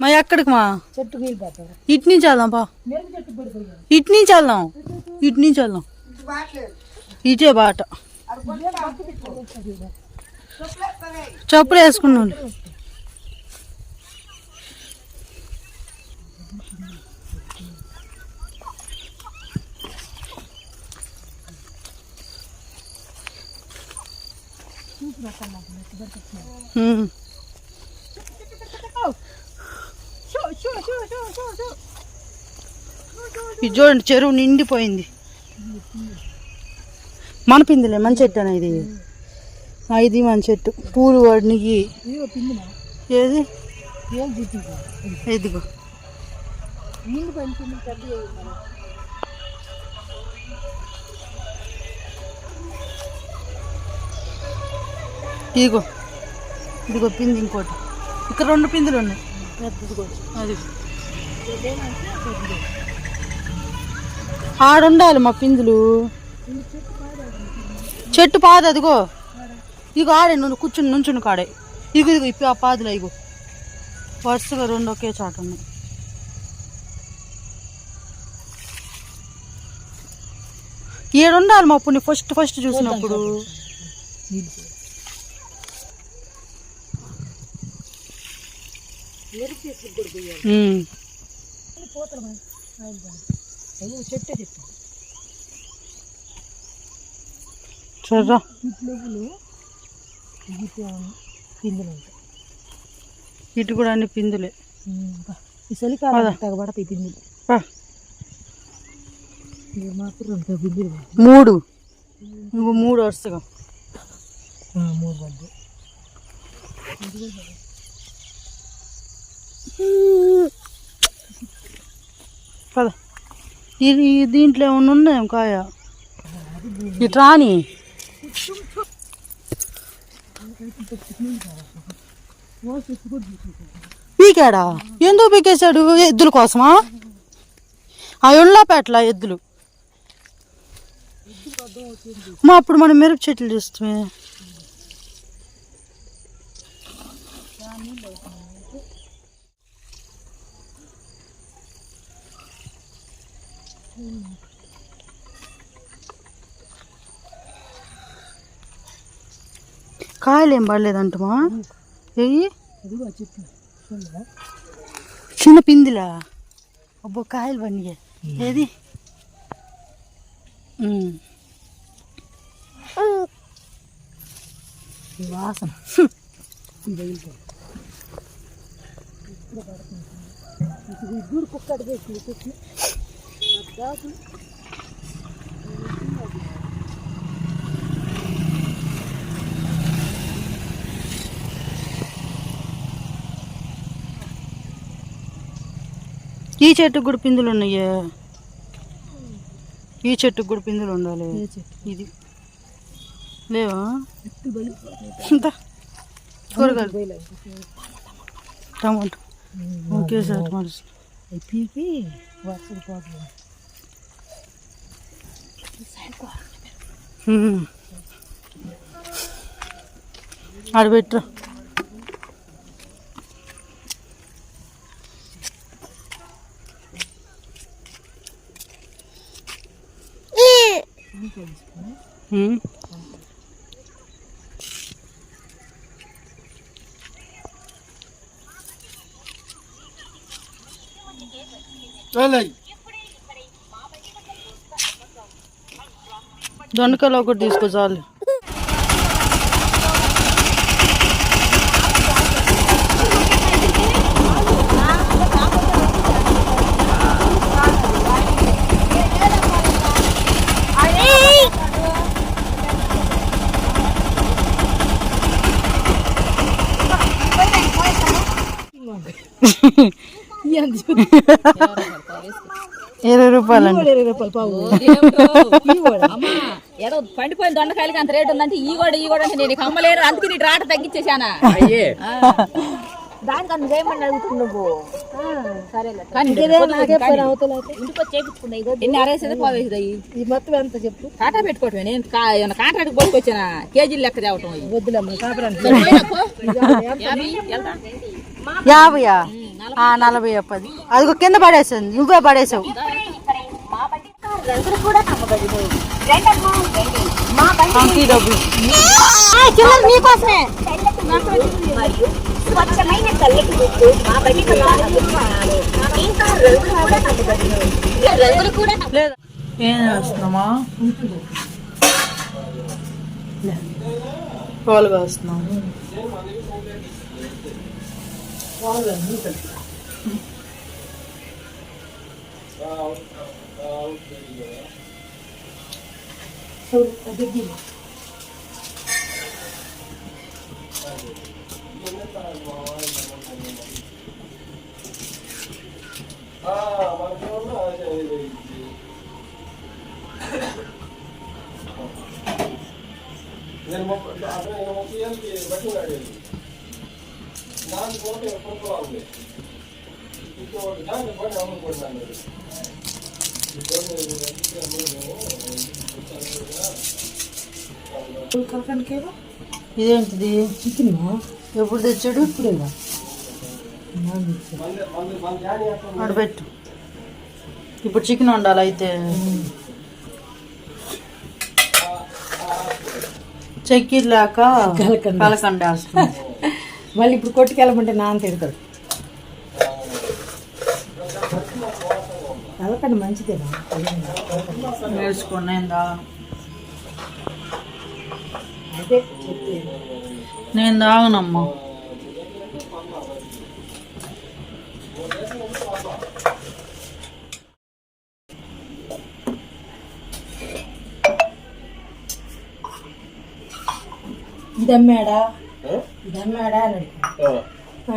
మా ఎక్కడికి మా? చెట్టు ఇటు నుంచి వెళ్దాం పా. ఇటు నుంచి వెళ్దాం. ఇటు నుంచి వెళ్దాం. ఇటే బాట. చెప్పులు వేసుకున్నాను ఉమ్. ఇది చూడండి చెరువు నిండిపోయింది. మన పిందిలే మన చెట్టు అన్న ఇది. ఇది మన చెట్టు. పూలు మా ఏది? ఇదిగో. ఇదిగో. ఇదిగో పిండి ఇంకోటి. ఇక్కడ రెండు పిందులు ఉన్నాయి. అది. ఆడుండాలి మా పిందులు. చెట్టు పాదు అదిగో. ఇగో ఆడే నువ్వు కూర్చుని నుంచుని కాడే. ఇదిగో ఇగో ఇప్పి ఆ పాదులు ఇగో. వరుసగా రెండు ఒకే చాట ఉన్నాయి. ఏడుండాలి మా అప్పుడు ఫస్ట్ ఫస్ట్ చూసినప్పుడు నీళ్ళు మెరుగు చెట్లు కూడా పోయారు ఉమ్. పోతలు మా ఆయన కాదు. అయ్యో చెట్టే పిందులు ఉంటాయి ఇటు కూడా అన్ని పిందులే. ఇంకా ఈ చలికాలం తెగబడతాయి పిందులు. పా. ఇవి మాత్రం రెండు పిందులు పడతాయి. మూడు. ఇంకో మూడు వరుసగా. మూడు పడ్డాయి పద. ఇది దీంట్లో ఏమన్నా ఉన్నాయం కాయ? ఇటు రాని పీకాడా? ఎందుకు పీకేశాడు? ఎద్దుల కోసమా? ఆ పెట్ల ఎద్దులు. మా అప్పుడు మనం మిరప చెట్లు చూస్తామే. కాయలు ఏం పడలేదంటమా ఏయి? చిన్న పిందిలా. అబ్బో కాయలు పడినాయి ఏది? వాసన. ఇది వదిలిపో. ఈ చెట్టుకు కూడా పిందులు ఉన్నాయే. ఈ చెట్టుకు కూడా పిందులు ఉండాలి. చెట్టు. ఇది. లేవా? చెట్టు కూరగాయలు టమాటో. ఓకే సార్ మరి పీకి వర్షం Hmm. ఉమ్. Hmm. ఆడ దొండకాయలు ఒకటి తీసుకో చాలు. ఇరవై రూపాయలండి. ఇరవై రూపాయలు పావు. అమ్మా. ఏదో పండిపోయిన దొండకాయలకి అంత రేటు ఉందంటే ఈ కూడా ఈ కూడా అంటే నేను కమ్మలేరు అందుకే నీ రాట తగ్గించేసానా దానికన్నా చేయమని అడుగుతుంది నువ్వు? సరేలే. కానీ నాకే పని? అవతల ఇంటికి వచ్చి చేపించుకున్నా ఇదో ఎన్ని అరేసేది పోవేది అయ్యి ఇది మొత్తం ఎంత చెప్పు? కాటా పెట్టుకోవటమే. నేను కా- ఏమన్నా కాంట్రాక్ట్ పోసుకొచ్చానా? కేజీలు లెక్క తేవటం వద్దులమ్మ కాపురానికి. యాభయా? నలభై. పది అది కింద పడేసింది. నువ్వే పడేసావు. అంతే డబ్బులు చిల్లర నీకోసమే స్వచ్ఛమైన చల్లటి గుర్తు మా బడి ఇంకా రంగులు కూడా నమ్మబడును రంగులు కూడా లేదా ఏం చేస్తున్నామా పాలు થોડુંક ભેગી લો આપણે એમ કે બટું આડેલું ನಾನು ಕೋಟೆ ಕೊಡುವಾಗಲೇ ಇದು ನಾನು ಬಣ್ಣ ಅಮ್ಮ ಕೊಡ್ತಾನೆ ఇదేంటిది? చికెన్? ఎప్పుడు తెచ్చాడు? ఇప్పుడేగా పెట్టు. ఇప్పుడు చికెన్ వండాలి అయితే. చక్కెర లేక కలకండ. మళ్ళీ ఇప్పుడు కొట్టుకెళ్ళమంటే నాన్న తిడతాడు. నేర్చుకున్నా నేను తాగను అదే చెప్పేది. నేను తాగనమ్మా. ఇది అమ్మాడా అని అడిగాడు.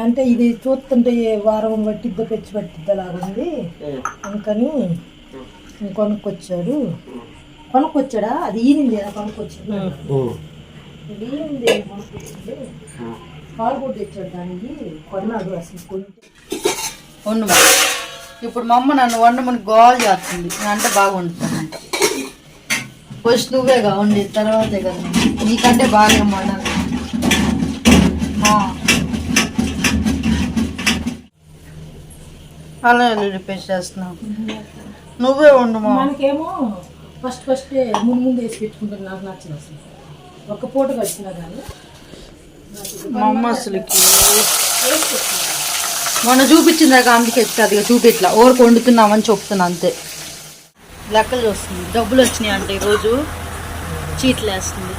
అంటే ఇది చూస్తుంటే వారం పట్టిద్దో పెంచి పట్టిద్దో లాగా ఉంది అందుకని కొనుక్కొచ్చాడు. కొనుక్కొచ్చాడా? అది ఈనింది కొనుక్కొచ్చాడు. ఇది ఈనింది కొనుక్కొచ్చింది. పాలు కూడా తెచ్చాడు దానికి. కొన్నాడు అసలు. ఇప్పుడు మా అమ్మ నన్ను వండమని గోల్ చేస్తుంది. నేను అంటే బాగా వండుతానంట ఫస్ట్ నువ్వేగా వండి తర్వాతే కదా నీకంటే బాగా వండాలి. అలా పేస్ట్ చేస్తున్నావు నువ్వే మా మనకేమో ఫస్ట్ ఫస్ట్ ముందు ముందు వేసి పెట్టుకుంటారు నాకు నచ్చిన అసలు. ఒక్క పూట కలిసినా కానీ. మా అమ్మ అసలుకి మొన్న చూపించిందాక అందుకే పెద్దగా చూపిట్లా ఓరకు వండుతున్నామని చెప్తున్నా అంతే. లెక్కలు చూస్తుంది. డబ్బులు వచ్చినాయి అంటే ఈరోజు. చీట్లు వేస్తుంది.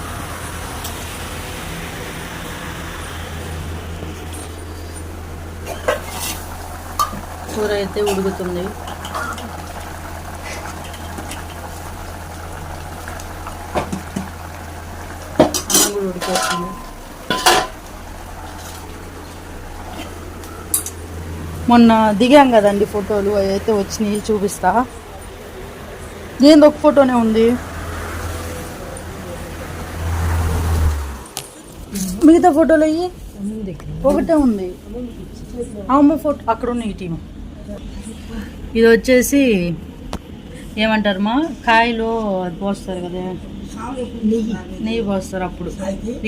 కూర అయితే ఉడుకుతుంది. అన్నం కూడా ఉడికేస్తుంది. మొన్న దిగాం కదండి ఫోటోలు అవి అయితే వచ్చినాయి చూపిస్తా. ఏంది ఒక ఫోటోనే ఉంది. మిగతా ఫోటోలు అయ్యి? ఒకటే ఉంది. అమ్మ ఫోటో అక్కడ ఉన్నాయి టీమ్. ఇది వచ్చేసి ఏమంటారు మా? కాయలు అది పోస్తారు కదా. నెయ్యి పోస్తారు అప్పుడు.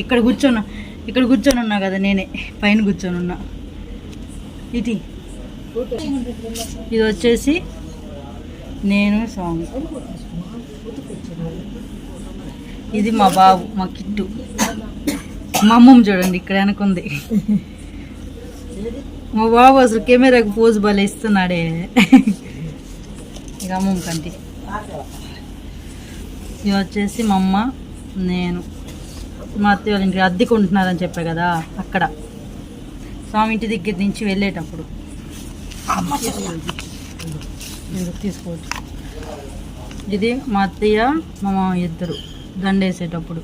ఇక్కడ కూర్చొని ఇక్కడ కూర్చొని ఉన్నా కదా నేనే. పైన కూర్చొని ఉన్నా. ఇది ఇది వచ్చేసి నేను స్వామి ఇది మా బాబు మా కిట్టు. మా అమ్మమ్మ చూడండి ఇక్కడ వెనకుంది. మా బాబు అసలు కెమెరాకి పోజ్ భలే ఇస్తున్నాడే. ఇక అమ్మమ్మ కంటి ఇది వచ్చేసి మా అమ్మ నేను. మా అత్తయ్య వాళ్ళ ఇంటికి అద్దెకు ఉంటున్నారని చెప్పా కదా అక్కడ. స్వామి ఇంటి దగ్గర నుంచి వెళ్ళేటప్పుడు. తీసుకోవచ్చు. ఇది మా అత్తయ్య మా మామ ఇద్దరు దండేసేటప్పుడు.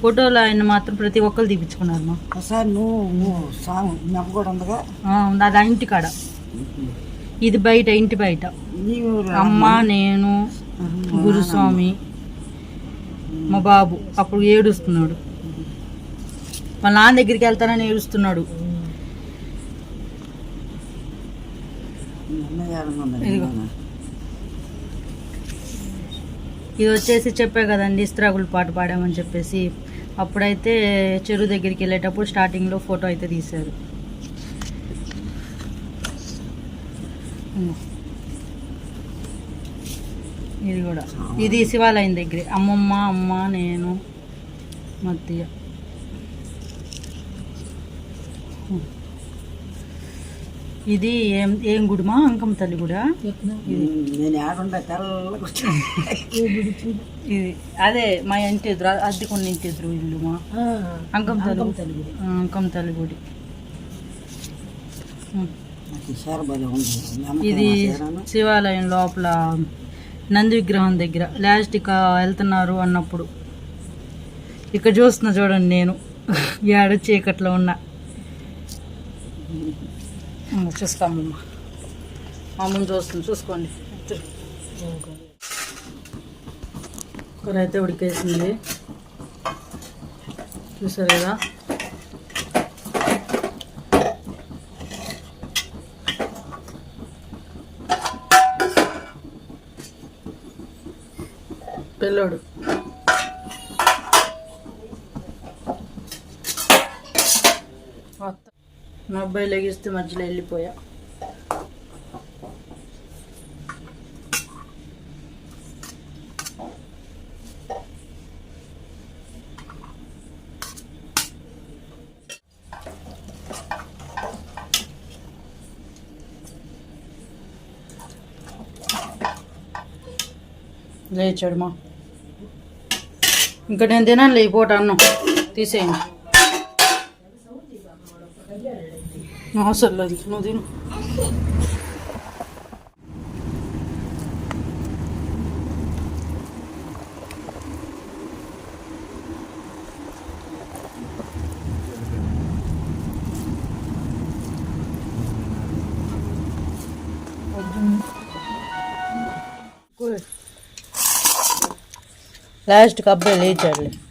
ఫోటోలు ఆయన మాత్రం ప్రతి ఒక్కరు తీపించుకున్నారు మా. ఒకసారి నువ్వు నువ్వు సాంగ్ మెప్ప కూడా ఉండగా ఆ, ఉంది. అది ఆ ఇంటి కాడ. ఇది బయట ఇంటి బయట. అమ్మ? నేను గురుస్వామి మా బాబు. అప్పుడు ఏడుస్తున్నాడు. వాళ్ళ నాన్న దగ్గరికి వెళ్తానని ఏడుస్తున్నాడు. ఇది వచ్చేసి చెప్పా కదండి ఇస్త్రాగులు పాట పాడామని చెప్పేసి అప్పుడైతే చెరువు దగ్గరికి వెళ్ళేటప్పుడు స్టార్టింగ్లో ఫోటో అయితే తీశారు. ఇది కూడా. ఇది శివాలయం దగ్గరే. అమ్మమ్మ అమ్మ నేను మత్తయ్య. ఇది ఏం ఏం గుడిమా? అంకమ్మ తల్లి గుడా? ఇది. అదే మా ఇంటి ఎదురు అద్దెకున్న ఇంటి ఎదురు ఇల్లు మా. అంకమ్మ తల్లి అంకమ్మ తల్లి గుడి. ఇది శివాలయం లోపల నంది విగ్రహం దగ్గర. లాస్ట్ ఇక వెళ్తున్నారు అన్నప్పుడు. ఇక్కడ చూస్తున్నా చూడండి నేను. ఏడ చీకట్లో ఉన్నా. చూస్తామమ్మా. అమ్మని చూస్తుంది చూసుకోండి. కూర అయితే ఉడికేసింది. చూసారు కదా? పిల్లోడు మొత్తం. మా అబ్బాయి లెగిస్తే మధ్యలో వెళ్ళిపోయా. లేచాడు మా. ఇంకా నేను తినాలి ఈ పూట అన్నం. తీసేయండి. माशा दिनों लास्ट कब ले चल। ले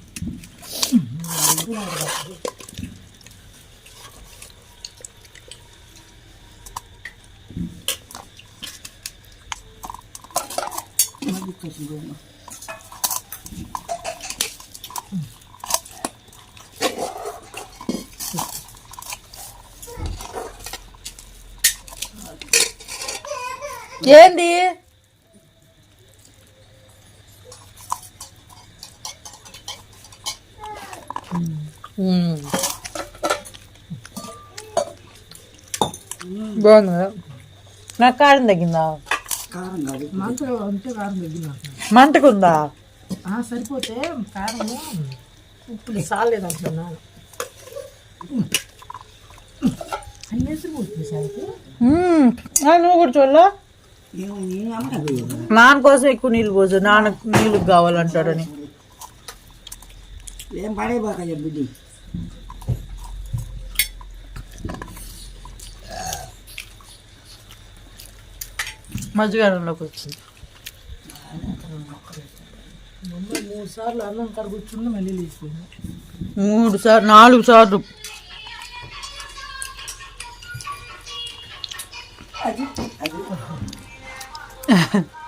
Temizlik peşinde. Geldi. Hmm. Böyle. Makarna da güzel. కారం తగ్గిందా మంటకుందా? సరిపోతే కారం ఉప్పు సాలేదు అంటున్నాను నువ్వు కూడా చూడలా? నాన్న కోసం ఎక్కువ నీళ్ళు పోసు నాన్న నీళ్ళు కావాలంటాడని. ఏం బుద్ధి మధ్యకాలంలోకి వచ్చింది మూడు సార్లు అన్నం కాడ కూర్చుండి మళ్ళీ లేచిపోయింది మూడు సార్లు నాలుగు సార్లు